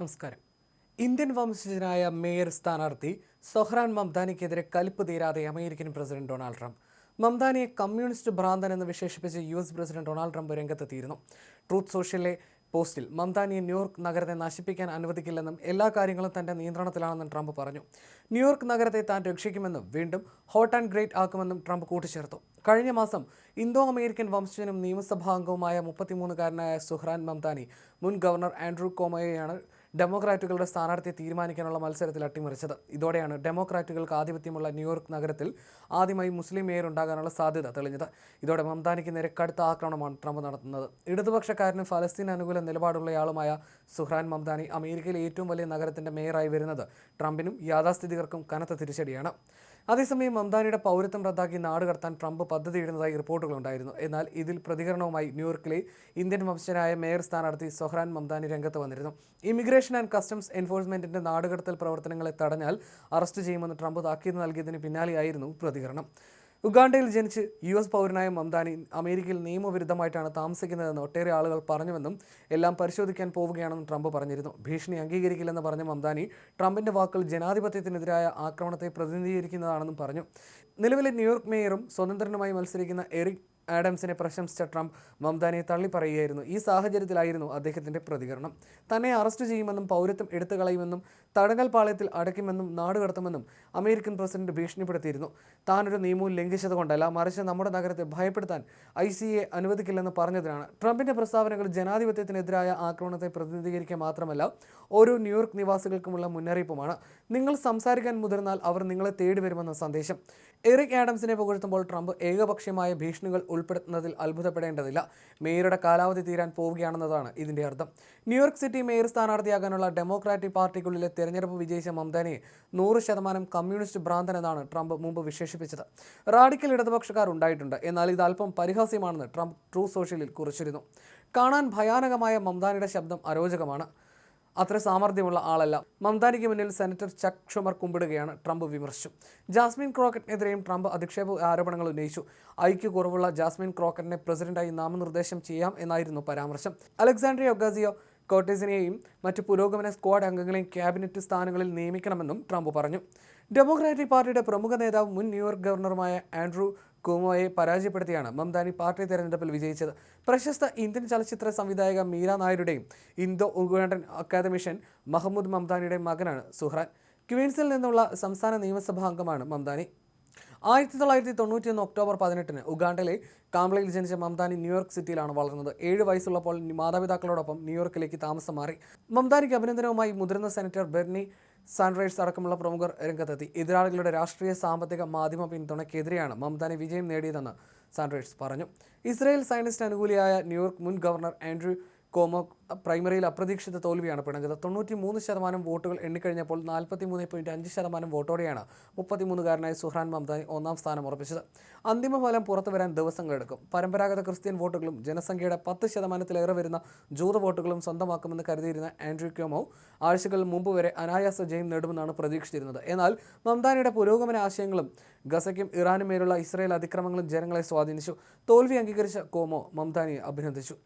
നമസ്കാരം. ഇന്ത്യൻ വംശജനായ മേയർ സ്ഥാനാർത്ഥി സൊഹ്റാൻ മംദാനിക്കെതിരെ കലിപ്പ് തീരാതെ അമേരിക്കൻ പ്രസിഡന്റ് ഡൊണാൾഡ് ട്രംപ്. മംദാനിയെ കമ്മ്യൂണിസ്റ്റ് ഭ്രാന്തൻ എന്ന് വിശേഷിപ്പിച്ച് U S president Donald Trump രംഗത്തെത്തിയിരുന്നു. ട്രൂത്ത് സോഷ്യലിലെ പോസ്റ്റിൽ മംദാനിയെ ന്യൂയോർക്ക് നഗരത്തെ നശിപ്പിക്കാൻ അനുവദിക്കില്ലെന്നും എല്ലാ കാര്യങ്ങളും തന്റെ നിയന്ത്രണത്തിലാണെന്നും ട്രംപ് പറഞ്ഞു. ന്യൂയോർക്ക് നഗരത്തെ താൻ രക്ഷിക്കുമെന്നും വീണ്ടും ഹോട്ട് ആൻഡ് ഗ്രേറ്റ് ആക്കുമെന്നും ട്രംപ് കൂട്ടിച്ചേർത്തു. കഴിഞ്ഞ മാസം ഇന്തോ അമേരിക്കൻ വംശജനും നിയമസഭാ അംഗവുമായ മുപ്പത്തിമൂന്നുകാരനായ സുഹ്രാൻ മംദാനി മുൻ ഗവർണർ ആൻഡ്രൂ കോമയെയാണ് ഡെമോക്രാറ്റുകളുടെ സ്ഥാനാർത്ഥിയെ തീരുമാനിക്കാനുള്ള മത്സരത്തിൽ അട്ടിമറിച്ചത്. ഇതോടെയാണ് ഡെമോക്രാറ്റുകൾക്ക് ആധിപത്യമുള്ള ന്യൂയോർക്ക് നഗരത്തിൽ ആദ്യമായി മുസ്ലിം മേയർ ഉണ്ടാകാനുള്ള സാധ്യത തെളിഞ്ഞത്. ഇതോടെ മംതാനിക്ക് നേരെ കടുത്ത ആക്രമണമാണ് ട്രംപ് നടത്തുന്നത്. ഇടതുപക്ഷക്കാരനും ഫലസ്തീൻ അനുകൂല നിലപാടുള്ളയാളുമായ സുഹ്രാൻ മംതാനി അമേരിക്കയിലെ ഏറ്റവും വലിയ നഗരത്തിന്റെ മേയറായി വരുന്നത് ട്രംപിനും യാഥാസ്ഥിതികർക്കും കനത്ത തിരിച്ചടിയാണ്. അതേസമയം മംതാനിയുടെ പൗരത്വം റദ്ദാക്കി നാട് കടത്താൻ ട്രംപ് പദ്ധതിയിടുന്നതായി റിപ്പോർട്ടുകളുണ്ടായിരുന്നു എന്നാൽ ഇതിൽ പ്രതികരണവുമായി ന്യൂയോർക്കിലെ ഇന്ത്യൻ വംശജനായ മേയർ സ്ഥാനാർത്ഥി സൊഹ്രാൻ മംതാനി രംഗത്ത് വന്നിരുന്നു. ഇമിഗ്രേഷൻ ആൻഡ് കസ്റ്റംസ് എൻഫോഴ്സ്മെന്റിന്റെ നാടുകടത്തൽ പ്രവർത്തനങ്ങളെ തടഞ്ഞാൽ അറസ്റ്റ് ചെയ്യുമെന്ന് ട്രംപ് താക്കീത് നൽകിയതിന് പിന്നാലെയായിരുന്നു പ്രതികരണം. ഉഗാണ്ടയിൽ ജനിച്ച് യു എസ് പൗരനായ മംദാനി അമേരിക്കയിൽ നിയമവിരുദ്ധമായിട്ടാണ് താമസിക്കുന്നതെന്ന് ഒട്ടേറെ ആളുകൾ പറഞ്ഞുവെന്നും എല്ലാം പരിശോധിക്കാൻ പോവുകയാണെന്നും ട്രംപ് പറഞ്ഞിരുന്നു. ഭീഷണി അംഗീകരിക്കില്ലെന്ന് പറഞ്ഞ മംദാനി ട്രംപിന്റെ വാക്കുകൾ ജനാധിപത്യത്തിനെതിരായ ആക്രമണത്തെ പ്രതിനിധീകരിക്കുന്നതാണെന്നും പറഞ്ഞു. നിലവിലെ ന്യൂയോർക്ക് മേയറും സ്വതന്ത്രനുമായി മത്സരിക്കുന്ന എറിക് ആഡംസിനെ പ്രശംസിച്ച ട്രംപ് മംദാനിയെ തള്ളിപ്പറയുകയായിരുന്നു. ഈ സാഹചര്യത്തിലായിരുന്നു അദ്ദേഹത്തിന്റെ പ്രതികരണം. തന്നെ അറസ്റ്റ് ചെയ്യുമെന്നും പൗരത്വം എടുത്തു കളയുമെന്നും തടങ്കൽ പാളയത്തിൽ അടയ്ക്കുമെന്നും നാടുകടത്തുമെന്നും അമേരിക്കൻ പ്രസിഡന്റ് ഭീഷണിപ്പെടുത്തിയിരുന്നു. താനൊരു നിയമവും ലംഘിച്ചത് കൊണ്ടല്ല മറിച്ച് നമ്മുടെ നഗരത്തെ ഭയപ്പെടുത്താൻ ഐ സി എ അനുവദിക്കില്ലെന്ന് പറഞ്ഞതിനാണ്. ട്രംപിന്റെ പ്രസ്താവനകൾ ജനാധിപത്യത്തിനെതിരായ ആക്രമണത്തെ പ്രതിനിധീകരിക്കുക മാത്രമല്ല ഓരോ ന്യൂയോർക്ക് നിവാസികൾക്കുമുള്ള മുന്നറിയിപ്പുമാണ്. നിങ്ങൾ സംസാരിക്കാൻ മുതിർന്നാൽ അവർ നിങ്ങളെ തേടി വരുമെന്ന സന്ദേശം. എറിക് ആഡംസിനെ പുകഴ്ത്തുമ്പോൾ ട്രംപ് ഏകപക്ഷീയമായ ഭീഷണികൾ ഉൾപ്പെടുത്തുന്നതിൽ അത്ഭുതപ്പെടേണ്ടതില്ല. മേയറുടെ കാലാവധി തീരാൻ പോവുകയാണെന്നതാണ് ഇതിന്റെ അർത്ഥം. ന്യൂയോർക്ക് സിറ്റി മേയർ സ്ഥാനാർത്ഥിയാകാനുള്ള ഡെമോക്രാറ്റിക് പാർട്ടിക്കുള്ളിലെ തെരഞ്ഞെടുപ്പ് വിജയിച്ച മംദാനിയെ നൂറ് ശതമാനം കമ്മ്യൂണിസ്റ്റ് ഭ്രാന്തൻ എന്നാണ് ട്രംപ് മുമ്പ് വിശേഷിപ്പിച്ചത്. റാഡിക്കൽ ഇടതുപക്ഷക്കാർ ഉണ്ടായിട്ടുണ്ട് എന്നാൽ ഇത് അല്പം പരിഹാസ്യമാണെന്ന് ട്രംപ് ട്രൂ സോഷ്യലിൽ കുറിച്ചിരുന്നു. കാണാൻ ഭയാനകമായ മംതാനിയുടെ ശബ്ദം അരോചകമാണ്. അത്ര സാമർഥ്യമുള്ള ആളല്ല. മംതാനിക്ക് മുന്നിൽ സെനറ്റർ ചക് ഷുമർ കുമ്പിടുകയാണ് ട്രംപ് വിമർശിച്ചു ജാസ്മിൻ ക്രോക്കറ്റിനെതിരെയും ട്രംപ് അധിക്ഷേപ ആരോപണങ്ങൾ ഉന്നയിച്ചു. ഐക്യ കുറവുള്ള ജാസ്മിൻ ക്രോക്കറ്റിനെ പ്രസിഡന്റായി നാമനിർദ്ദേശം ചെയ്യാം എന്നായിരുന്നു പരാമർശം. അലക്സാണ്ട്രിയ ഒഗാസിയോ കോട്ടേസിനെയും മറ്റ് പുരോഗമന സ്ക്വാഡ് അംഗങ്ങളെയും ക്യാബിനറ്റ് സ്ഥാനങ്ങളിൽ നിയമിക്കണമെന്നും ട്രംപ് പറഞ്ഞു. ഡെമോക്രാറ്റിക് പാർട്ടിയുടെ പ്രമുഖ നേതാവ് മുൻ ന്യൂയോർക്ക് ഗവർണറുമായ ആൻഡ്രൂ കുമോയെ പരാജയപ്പെടുത്തിയാണ് മംദാനി പാർട്ടി തെരഞ്ഞെടുപ്പിൽ വിജയിച്ചത്. പ്രശസ്ത ഇന്ത്യൻ ചലച്ചിത്ര സംവിധായക മീര നായരുടെയും ഇന്തോ ഉഗാണ്ടൻ അക്കാദമിഷ്യൻ മഹമ്മൂദ് മംദാനിയുടെ മകനാണ് സുഹ്രാൻ ക്വീൻസിൽ നിന്നുള്ള സംസ്ഥാന നിയമസഭാ അംഗമാണ് മംദാനി. ആയിരത്തി തൊള്ളായിരത്തി തൊണ്ണൂറ്റിയൊന്ന് ഒക്ടോബർ പതിനെട്ടിന് ഉഗാണ്ടയിലെ കാംബ്ലയിൽ ജനിച്ച മംതാനി ന്യൂയോർക്ക് സിറ്റിയിലാണ് വളർന്നത്. ഏഴ് വയസ്സുള്ളപ്പോൾ മാതാപിതാക്കളോടൊപ്പം ന്യൂയോർക്കിലേക്ക് താമസം മാറി. മംതാനിക്ക് അഭിനന്ദനവുമായി മുതിർന്ന സെനറ്റർ ബെർണി സൺറൈസ് അടക്കമുള്ള പ്രമുഖർ രംഗത്തെത്തി. എതിരാളികളുടെ രാഷ്ട്രീയ സാമ്പത്തിക മാധ്യമ പിന്തുണയ്ക്കെതിരെയാണ് മംതാനി വിജയം നേടിയതെന്ന് സൺറൈസ് പറഞ്ഞു. ഇസ്രായേൽ സയനിസ്റ്റ് അനുകൂലിയായ ന്യൂയോർക്ക് മുൻ ഗവർണർ ആൻഡ്രൂ കോമോ പ്രൈമറിയിൽ അപ്രതീക്ഷിത തോൽവിയാണ് പിണഞ്ഞത് തൊണ്ണൂറ്റി മൂന്ന് ശതമാനം വോട്ടുകൾ എണ്ണിക്കഴിഞ്ഞപ്പോൾ നാൽപ്പത്തി മൂന്ന് പോയിന്റ് അഞ്ച് ശതമാനം വോട്ടോടെയാണ് മുപ്പത്തിമൂന്നുകാരനായ സുഹ്രാൻ മംദാനി ഒന്നാം സ്ഥാനം ഉറപ്പിച്ചത്. അന്തിമ ഫലം പുറത്തു വരാൻ ദിവസങ്ങളെടുക്കും പരമ്പരാഗത ക്രിസ്ത്യൻ വോട്ടുകളും ജനസംഖ്യയുടെ പത്ത് ശതമാനത്തിലേറെ വരുന്ന ജൂത വോട്ടുകളും സ്വന്തമാക്കുമെന്ന് കരുതിയിരുന്ന ആൻഡ്രൂ ക്യോമോ ആഴ്ചകൾ മുമ്പ് വരെ അനായാസ ജയം നേടുമെന്നാണ് പ്രതീക്ഷിച്ചിരുന്നത്. എന്നാൽ മംദാനിയുടെ പുരോഗമന ആശയങ്ങളും ഗസയ്ക്കും ഇറാനും മേലുള്ള ഇസ്രയേൽ അതിക്രമങ്ങളും ജനങ്ങളെ സ്വാധീനിച്ചു. തോൽവി അംഗീകരിച്ച കോമോ മംദാനിയെ അഭിനന്ദിച്ചു.